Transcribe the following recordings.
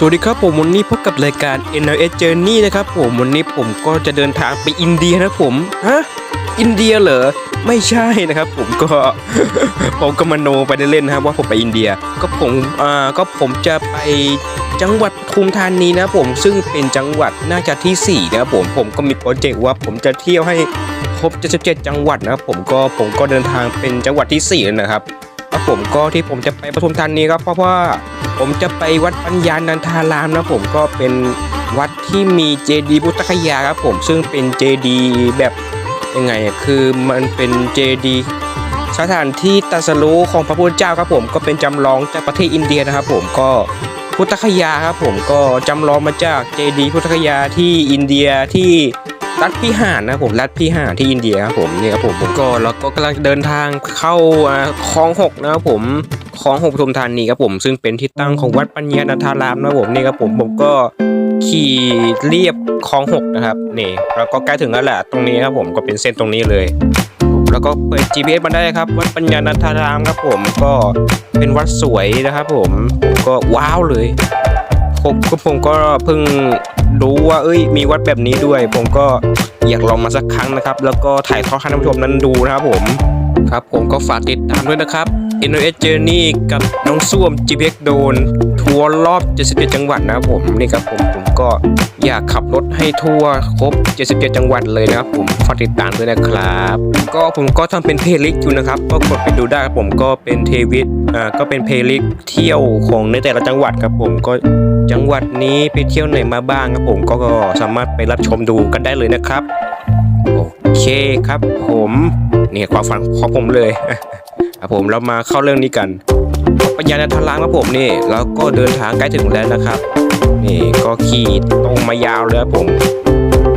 สวัสดีครับผมวันนี้พบกับรายการ NLS Journey นะครับผมวันนี้ผมก็จะเดินทางไปอินเดียนะผมฮะอินเดียเหรอไม่ใช่นะครับ ผมก็ผมก็มโนไปเล่นๆนะครับว่าผมไปอินเดียก็ผมอ่าก็ผมจะไปจังหวัดปทุมธานีนะผมซึ่งเป็นจังหวัดน่าจะที่4นะครับผมผมก็มีโปรเจกต์ว่าผมจะเที่ยวให้ครบ77จังหวัดนะครับผมก็ผมก็เดินทางเป็นจังหวัดที่สี่นะครับ ผมก็ที่ผมจะไปปทุมธานีก็เพราะว่าผมจะไปวัดปัญญานันทารามนะผมก็เป็นวัดที่มีเจดีย์พุทธคยาครับผมซึ่งเป็นเจดีย์แบบยังไงอะคือมันเป็นเจดีย์สถานที่ตัสรู้ของพระพุทธเจ้าครับผมก็เป็นจำลองจากประเทศอินเดียนะครับผมก็พุทธคยาครับผมก็จำลองมาจากเจดีย์พุทธคยาที่อินเดียที่ รัฐพิหารนะผมรัฐพิหารที่อินเดียครับผมนี่ครับผมผมก็แล้วก็กำลังเดินทางเข้าอ่าคลองหกนะครับผมของหกปทุมธานีครับผมซึ่งเป็นที่ตั้งของวัดปัญญานันทารามนะผมนี่ครับผมผมก็ขี่เรียบคลองหกนะครับนี่แล้วก็ใกล้ถึงแล้วแหละตรงนี้ครับผมก็เป็นเส้นตรงนี้เลยแล้วก็เปิด GPS มาได้ครับวัดปัญญานันทารามครับผมก็เป็นวัดสวยนะครับผมผมก็ว้าวเลย ผมก็ผมก็เพิ่งรู้ว่าเอ้ย มีวัดแบบนี้ด้วย ผมก็อยากลองมาสักครั้งนะครับ แล้วก็ถ่ายทอดให้ท่านผู้ชมนั้นดูนะครับผม ครับผมก็ฝากติดตามด้วยนะครับ NOS Journey กับน้องส้วม GPX โดน ทัวร์รอบ 77 จังหวัดนะครับผมนี่ครับผมผมก็อยากขับรถให้ทั่วครบ 77 จังหวัดเลยนะครับผมฝากติดตามด้วยนะครับ ก็ผมก็ทำเป็นเพลย์ลิสต์อยู่นะครับก็กดไปดูได้ครับผมก็เป็นเทวิตอ่าก็เป็นเพลย์ลิสต์เที่ยวของในแต่ละจังหวัดครับผมก็จังหวัดนี้ไปเที่ยวไหนมาบ้างครับผมก็ก็สามารถไปรับชมดูกันได้เลยนะครับโอเคครับผมนี่ความฝันของผมเลยครับผมเรามาเข้าเรื่องนี้กัน ปัญญาณทารามครับผมนี่แล้วก็เดินทางใกล้ถึงแล้วนะครับ นี่ก็ขี่ตรงมายาวเลยครับผม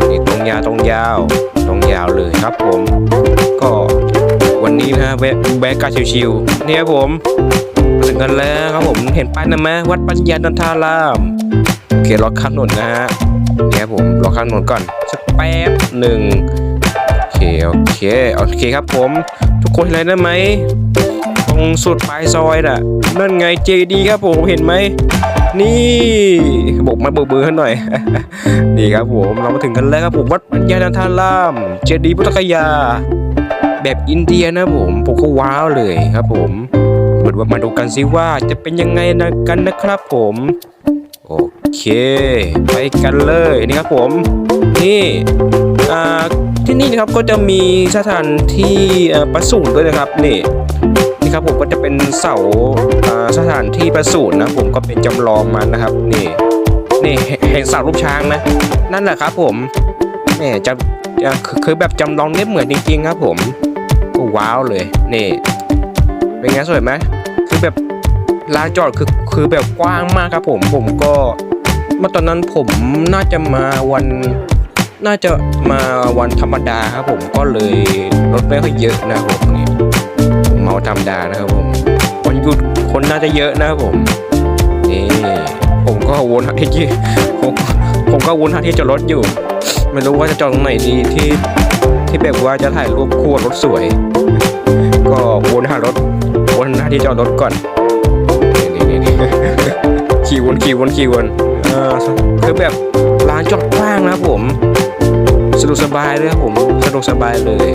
นี่ตรงยาวตรงยาวตรงยาวเลยครับผม ก็วันนี้นะแวะแวะกาชิวๆเนี่ยครับผมถึงกันแล้วครับผมเห็นป้ายนะไหมวัดปัญญาณทารามโอเครอข้ามถนนนะฮะเนี่ยครับผมรอข้ามถนนก่อนสักแป๊บหนึ่งโอเคโอเคโอเคครับผม ทุกคนเห็นอะไรได้ไหม ตรงสุดปลายซอยน่ะ นั่นไงเจดีครับผมเห็นไหม นี่บอกมาเบิกเบอร์ให้หน่อย นี่ครับผมเรามาถึงกันแล้วครับผมวัดปัญญานันทาราม เจดีพุทธคยา แบบอินเดียนะผมผมก็ว้าวเลยครับผมมาดูมาดูกันสิว่าจะเป็นยังไงนะกันนะครับผมโอเคไปกันเลยนี่ครับผมนี่ที่นี่นะครับก็จะมีสถานที่ประสูติด้วยนะครับนี่ ครับผมก็จะเป็นเสาสถานที่ประสูตินะผมก็เป็นจำลองมันนะครับ นี่นี่เห็นเสารูปช้างนะนั่นแหละครับผมนี่จะจะคือแบบจำลองเนียบเหมือนจริงๆครับผมก็ว้าวเลยนี่เป็นไงสวยไหมคือแบบลานจอดคือคือแบบกว้างมากครับผมผมก็เมื่อตอนนั้นผมน่าจะมาวันน่าจะมาวันธรรมดาครับผมก็เลยรถไม่ค่อยเยอะนะครับผมนี่ รมดานะครับผมวันหยุดคนน่าจะเยอะนะครับผมนี่ผมก็วนหาที่ที่ผมผมก็วนหาที่จอดรถอยู่ ไม่รู้ว่าจะจอดตรงไหนดีที่ที่แบบว่าจะถ่ายรูปคู่รถสวย ก็วนหารถวนหาที่จอดรถก่อนนี่นี่นี่ขี่วนขี่วนขี่วนเออคือแบบลานจอดกว้างนะผม สะดวกสบายเลยครับผมสะดวกสบายเลย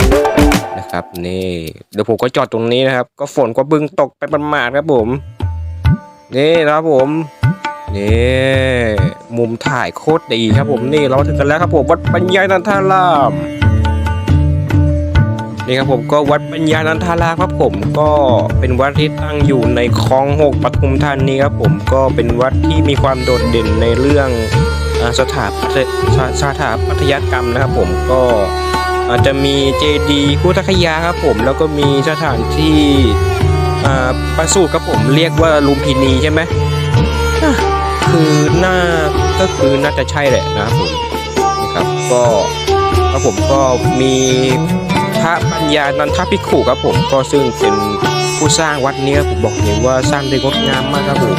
นะครับ นี่เดี๋ยวผมก็จอดตรงนี้นะครับ ก็ฝนก็บึงตกไปประมาทครับผม นี่นะครับผมนี่มุมถ่ายโคตรดีครับผมนี่เราถึงกันแล้วครับผมวัดปัญญานันทารามนี่ครับผมก็วัดปัญญานันทารามครับผมก็เป็นวัดที่ตั้งอยู่ในคลองหกปทุมธานีครับผมก็เป็นวัดที่มีความโดดเด่นในเรื่อง สถาปัตยสถาปัตยกรรมนะครับ ผมก็อาจจะมีเจดีย์พุทธคยาครับผม แล้วก็มีสถานที่ประสูติครับผมเรียกว่าลุมพินีใช่ไหมคือน่าก็คือน่าจะใช่แหละนะครับผมนะครับก็ครับผมก็มีพระปัญญานันทภิขุครับผมก็ซึ่งเป็นผู้สร้างวัดนี้ผมบอกเลยว่าสร้างได้งดงามมากครับผม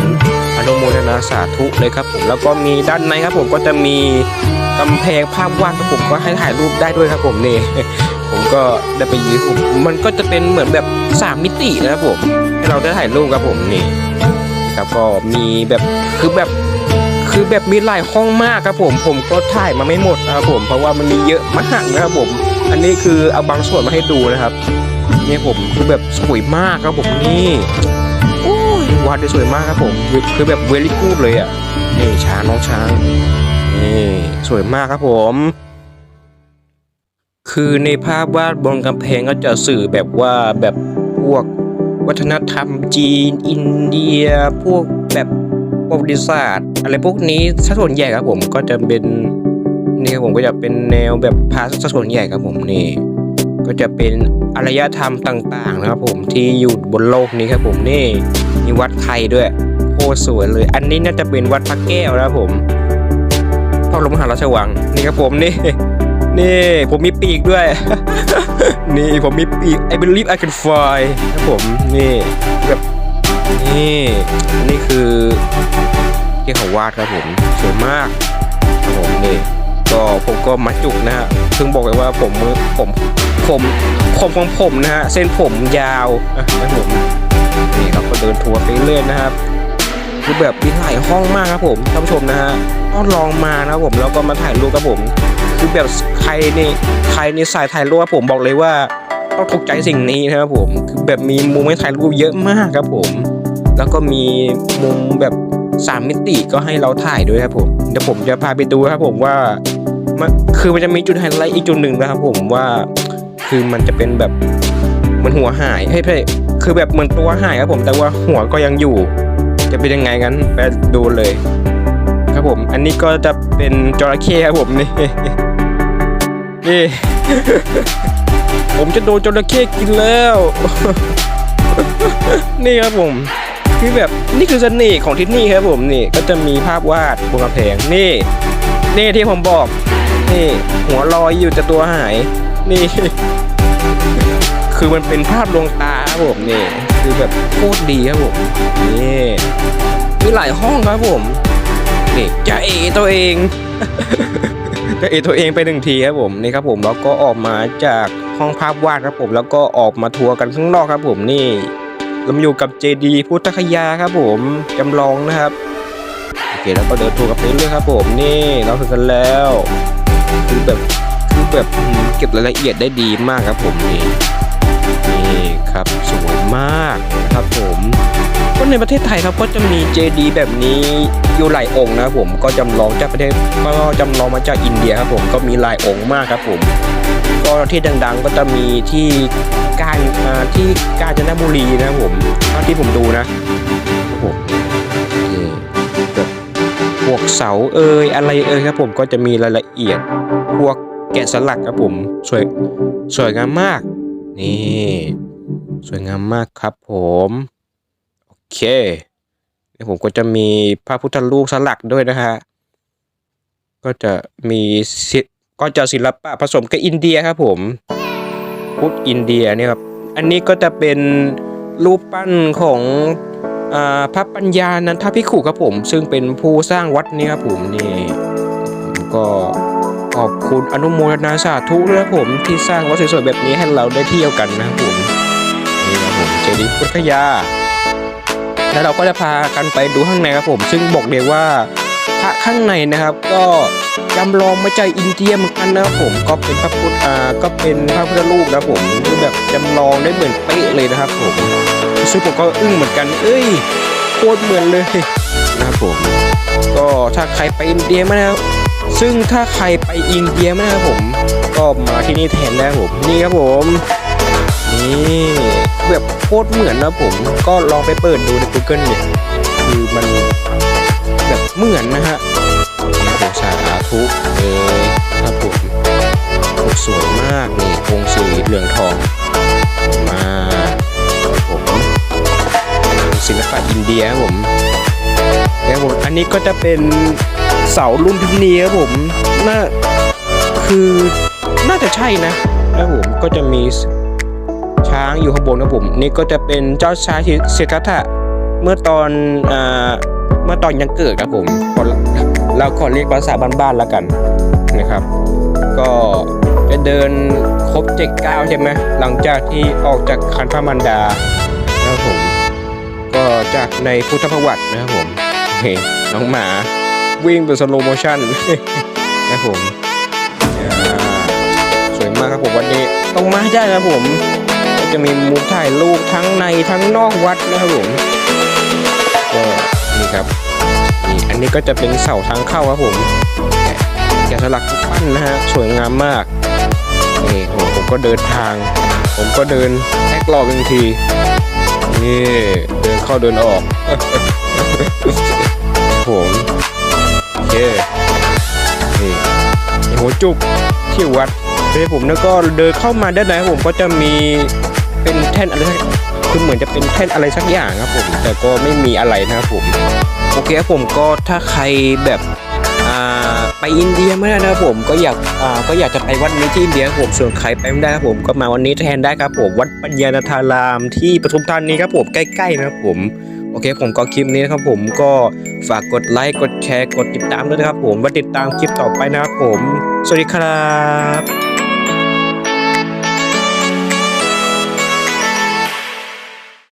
นุโมทนาสาธุเลยครับผมแล้วก็มีด้านในครับผมก็จะมีกำแพงภาพวาดครับผมก็ให้ถ่ายรูปได้ด้วยครับผมนี่ผมก็ได้ไปยืมผมมันก็จะเป็นเหมือนแบบสามมิตินะครับผมให้เราได้ถ่ายรูปครับผมนี่ครับก็มีแบบคือแบบคือแบบมีหลายห้องมากครับผม ผมก็ถ่ายมาไม่หมดนะครับผม เพราะว่ามันมีเยอะมากนะครับผม อันนี้คือเอาบางส่วนมาให้ดูนะครับ นี่ผมคือแบบสวยมากครับผมนี่ วาดได้สวยมากครับผมคือแบบเวลี่กูดเลยอะนี่ช้างน้องช้างนี่สวยมากครับผม คือในภาพวาดบนกำแพงก็จะสื่อแบบว่าแบบพวกวัฒนธรรมจีน อินเดีย พวกแบบประวัติศาสตร์อะไรพวกนี้สัส่วนใหญ่ครับผมก็จะเป็นนี่ครับผมก็จะเป็นแนวแบบพาสัส่วนใหญ่ครับผมนี่ก็จะเป็นอารยธรรมต่างๆนะครับผมที่อยู่บนโลกนี้ครับผมนี่ มีวัดไทยด้วยโคตรสวยเลย อันนี้น่าจะเป็นวัดพระแก้วนะผมพระบรมมหาราชวังนี่ครับผมนี่นี่ผมมีปีกด้วย นี่ผมมีปีก I believe I can fly ครับผมนี่แบบนี่นนี่คือที่เขาวาดครับผมสวยมากครับผมนี่ก็ผมก็มาจุกนะฮะเพิ่งบอกเลยว่าผมผมผมผมของผมนะฮะเส้นผมยาวอะครับผม นี่เราก็เดินทัวร์ไปเรื่อยนะครับคือแบบมีหลายห้องมากครับผมท่านผู้ชมนะฮะต้องลองมานะครับผมแล้วก็มาถ่ายรูปครับผม คือแบบใครนี่ใครนี่สายถ่ายรูปครับผมบอกเลยว่าต้องถูกใจสิ่งนี้นะครับผมคือแบบมีมุมให้ถ่ายรูปเยอะมากครับผม แล้วก็มีมุมแบบสามมิติก็ให้เราถ่ายด้วยครับผมเดี๋ยวผมจะพาไปดูครับผมว่ามันคือมันจะมีจุดไฮไลท์อีกจุดหนึ่งนะครับผมว่า คือมันจะเป็นแบบมือนหัวหายให้เพ่ คือแบบเหมือนตัวหายครับผมแต่ว่าหัวก็ยังอยู่ จะเป็นยังไงงั้นไปดูเลย ครับผม อันนี้ก็จะเป็นจระเข้ครับผมนี่นี่ผมจะโดนจระเข้กินแล้ว นี่ครับผมคือแบบนี่คือเสน่ห์ของที่นี่ครับผมนี่ก็จะมีภาพวาดบนกำแพงนี่ นี่ที่ผมบอก นี่ หัวลอยอยู่แต่ตัวหาย นี่ คือมันเป็นภาพลวงตา ครับผมนี่คือแบบโคตรดีครับผมนี่มีหลายห้องครับผมนี่จะเอตัวเองจะเอตัวเองไปหนึ่งทีครับผมนี่ครับผมแล้วก็ออกมาจากห้องภาพวาดครับผม แล้วก็ออกมาทัวร์กันข้างนอกครับผมนี่เรามอยู่กับเจดีพุทธคยาครับผมจำลองนะครับโอเคแล้วก็เดินทัวร์กันไปเรื่อยครับผมนี่เราถึงกันแล้ว คือแบบคือแบบเก็บรายละเอียดได้ดีมากครับผมนี่ ครับ สวยมากนะครับผมก็ในประเทศไทยครับก็จะมีเจดีย์แบบนี้อยู่หลายองค์นะครับผมก็จำลองจากประเทศก็จำลองมาจากอินเดียครับผมก็มีหลายองค์มากครับผมก็ที่ดังๆก็จะมีที่การที่กาญจนบุรีนะครับผมเท่าที่ผมดูนะครับผมแบบพวกเสาเอยอะไรเอยครับผมก็จะมีรายละเอียดพวกแกะสลักครับผมสวยสวยงามมากนี่ สวยงามมากครับผมโอเคเดี๋ยวผมก็จะมีพระพุทธรูปสลักด้วยนะฮะก็จะมีศิก็จะศิลปะผสมกับอินเดียครับผมพุทธอินเดียเนี่ยครับอันนี้ก็จะเป็นรูปปั้นของอาพระปัญญานันทพิขุครับผม ซึ่งเป็นผู้สร้างวัดนี้ครับผมนี่ผมก็ขอบคุณอนุโมทนาสาธุด้วยครับผมที่สร้างวัดสวยๆแบบนี้ให้เราได้เที่ยวกันนะครับผม จดีย์พุทธคยา แล้วเราก็จะพากันไปดูข้างในครับผม ซึ่งบอกเลยว่าพระข้างในนะครับ ก็จำลองมาจากอินเดียเหมือนกันนะครับผมก็เป็นพระพุทธอ่าก็เป็นพระพุทธรูปนะครับผมคือแบบจำลองได้เหมือนเป๊ะเลยนะครับผมซึ่งผมก็อึ้งเหมือนกัน เอ้ยโคตรเหมือนเลยนะครับผม ก็ถ้าใครไปอินเดียมานะครับซึ่งถ้าใครไปอินเดียมานะครับผม ก็มาที่นี่แทนได้ครับผมนี่ครับผม นี่แบบโคตรเหมือนนะผมก็ลองไปเปิดดูใน Google เนี่ยคือมันแบบเหมือนนะฮะนี่ครับสาธุเลยครับผมตรสวยมากนี่องค์สีเหลืองทองมาผมศิลปะอินเดียผมแล้วผมอันนี้ก็จะเป็นเสารุ่นพินีครับผมน่าคือน่าจะใช่นะแล้วผมก็จะมี ช้างอยู่ข้างบนครับผม นี่ก็จะเป็นเจ้าชายสิทธัตะเมื่อตอนอ่าเมื่อตอนยังเกิดครับผมเราขอเรียกภาษาบ้านๆแล้วกันนะครับ ก็จะเดินครบเจ็ดเก้าวใช่ไหมหลังจากที่ออกจากคันพระมันดานะครับผมก็จากในพุทธประวัตินะครับผมเฮ้น้องหมาวิ่งเป็นสโลโมชั่นนะครับผมสวยมากครับผมวันนี้ต้องมาได้ครับผม จะมีมุมถ่ายรูปทั้งในทั้งนอกวัดนะครับผมก็นี่ครับนี่อันนี้ก็จะเป็นเสาทางเข้าครับผมแกะสลักปั้นนะฮะสวยงามมากนี่ผมผมก็เดินทาง ผมก็เดินแอกรอบางทีนี่เดินเข้าเดินออกผมโอเคนี่มีหัวจุกที่วัดเดี๋ยวผมแล้วก็เดินเข้ามาด้านในผมก็จะมี เป็นแท่นอะไรคือเหมือนจะเป็นแท่นอะไรสักอย่างครับผม แต่ก็ไม่มีอะไรนะครับผมโอเคครับผมก็ถ้าใครแบบอ่าไปอินเดียไม่ได้นะครับผมก็อยากอ่าก็อยากจะไปวัดนี้ที่อินเดียรับผมส่วนใครไปไม่ได้ครับผมก็มาวันนี้แทนได้ครับผมวัดปัญญานาธารามที่ปทุมธานีครับผมใกล้ๆนะครับผมโอเคผมก็คลิปนี้นะครับผมก็ฝากกดไลค์กดแชร์กดติดตามด้วยนะครับผมไว่าติดตามคลิปต่อไปนะครับผม สวัสดีครับ